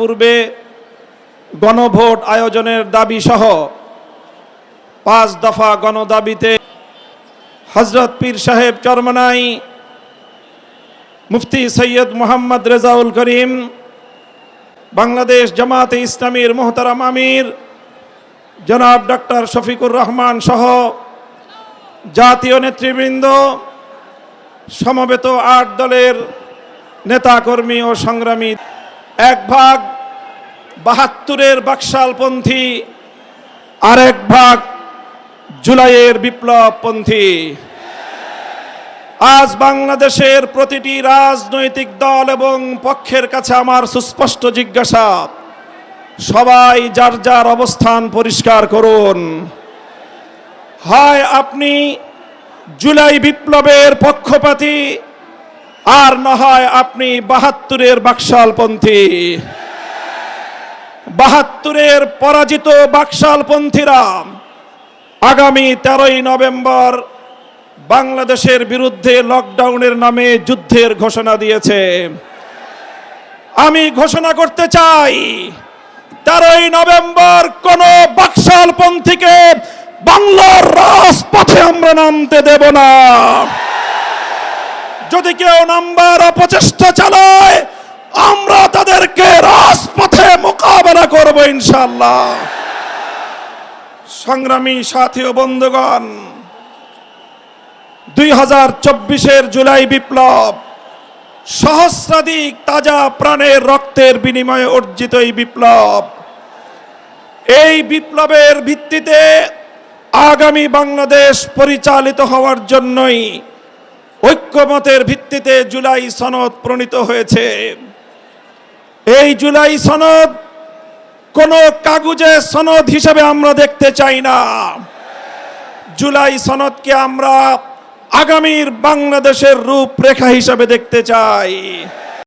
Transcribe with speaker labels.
Speaker 1: ইতিপূর্বে গণভোট আয়োজনের দাবি সহ পাঁচ দফা গণদাবিতে হজরত পীর সাহেব চরমনাই, মুফতি সৈয়দ মোহাম্মদ রেজাউল করিম, বাংলাদেশ জামাতে ইসলামীর মোহতারাম আমির, জনাব ডক্টর শফিকুর রহমান সহ জাতীয় নেতৃবৃন্দ, সমবেত আট দলের নেতাকর্মী ও সংগ্রামী এক ভাগ বাহাত্তরের বাকশালপন্থী, আরেক ভাগ জুলাইয়ের বিপ্লবপন্থী। আজ বাংলাদেশের প্রতিটি রাজনৈতিক দল এবং পক্ষের কাছে আমার সুস্পষ্ট জিজ্ঞাসা, সবাই যার যার অবস্থান পরিষ্কার করুন। হয় আপনি জুলাই বিপ্লবের পক্ষপাতী আর না হয় আপনি বাহাত্তরের বাকশালপন্থী। বাহাত্তরের পরাজিত বাকশালপন্থীরা আগামী তেরোই নভেম্বর বাংলাদেশের বিরুদ্ধে লকডাউনের নামে যুদ্ধের ঘোষণা দিয়েছে। আমি ঘোষণা করতে চাই, তেরোই নভেম্বর কোন বাকশালপন্থীকে বাংলার রাজপথে আমরা নামতে দেব না। যদি কেউ নাম্বার অপচেষ্টা চালায়, আমরা তাদেরকে রাজপথে মোকাবেলা করব ইনশাল্লাহ সংগ্রামী সাথী ও বন্ধুগণ, দুই হাজার চব্বিশের জুলাই বিপ্লব, সহস্রাধিক তাজা প্রাণের রক্তের বিনিময়ে অর্জিত এই বিপ্লব। এই বিপ্লবের ভিত্তিতে আগামী বাংলাদেশ পরিচালিত হওয়ার জন্যই ঐক্যমতের ভিত্তিতে জুলাই সনদ প্রণীত হয়েছে। এই জুলাই সনদ কোন কাগজে সনদ হিসেবে আমরা দেখতে চাই না। জুলাই সনদকে আমরা আগামীর বাংলাদেশের রূপরেখা হিসাবে দেখতে চাই।